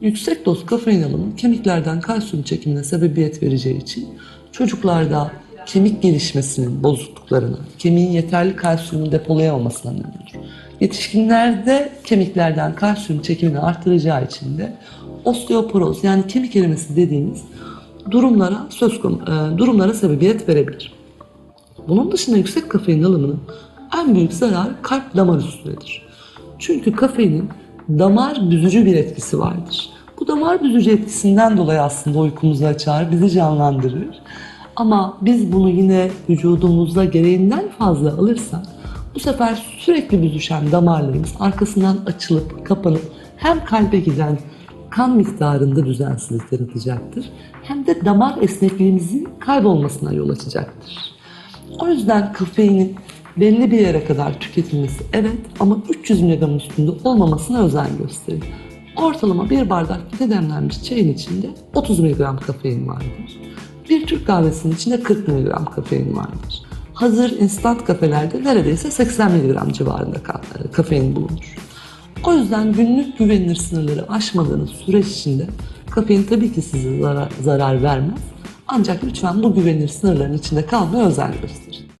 Yüksek doz kafein alımı kemiklerden kalsiyum çekimine sebebiyet vereceği için çocuklarda kemik gelişmesinin bozukluklarına, kemiğin yeterli kalsiyumu depolayamamasına neden olur. Yetişkinlerde kemiklerden kalsiyum çekimini artıracağı için de osteoporoz yani kemik erimesi dediğimiz durumlara söz konu, e, durumlara sebebiyet verebilir. Bunun dışında yüksek kafein alımının en büyük zararı kalp damar üstünedir. Çünkü kafeinin damar büzücü bir etkisi vardır. Bu damar büzücü etkisinden dolayı aslında uykumuzu açar, bizi canlandırır. Ama biz bunu yine vücudumuzda gereğinden fazla alırsak bu sefer sürekli büzüşen damarlarımız arkasından açılıp kapanıp hem kalbe giden kan miktarında düzensizlik yaratacaktır hem de damar esnekliğimizin kaybolmasına yol açacaktır. O yüzden kafeinin belli bir yere kadar tüketilmesi evet ama 300 mg üstünde olmamasına özen gösterin. Ortalama bir bardak pide demlenmiş çayın içinde 30 mg kafein vardır. Bir Türk kahvesinin içinde 40 mg kafein vardır. Hazır instant kafelerde neredeyse 80 mg civarında ka- kafein bulunur. O yüzden günlük güvenilir sınırları aşmadığınız süreç içinde kafein tabii ki size zarar, zarar vermez. Ancak lütfen bu güvenilir sınırların içinde kalmaya özen gösterin.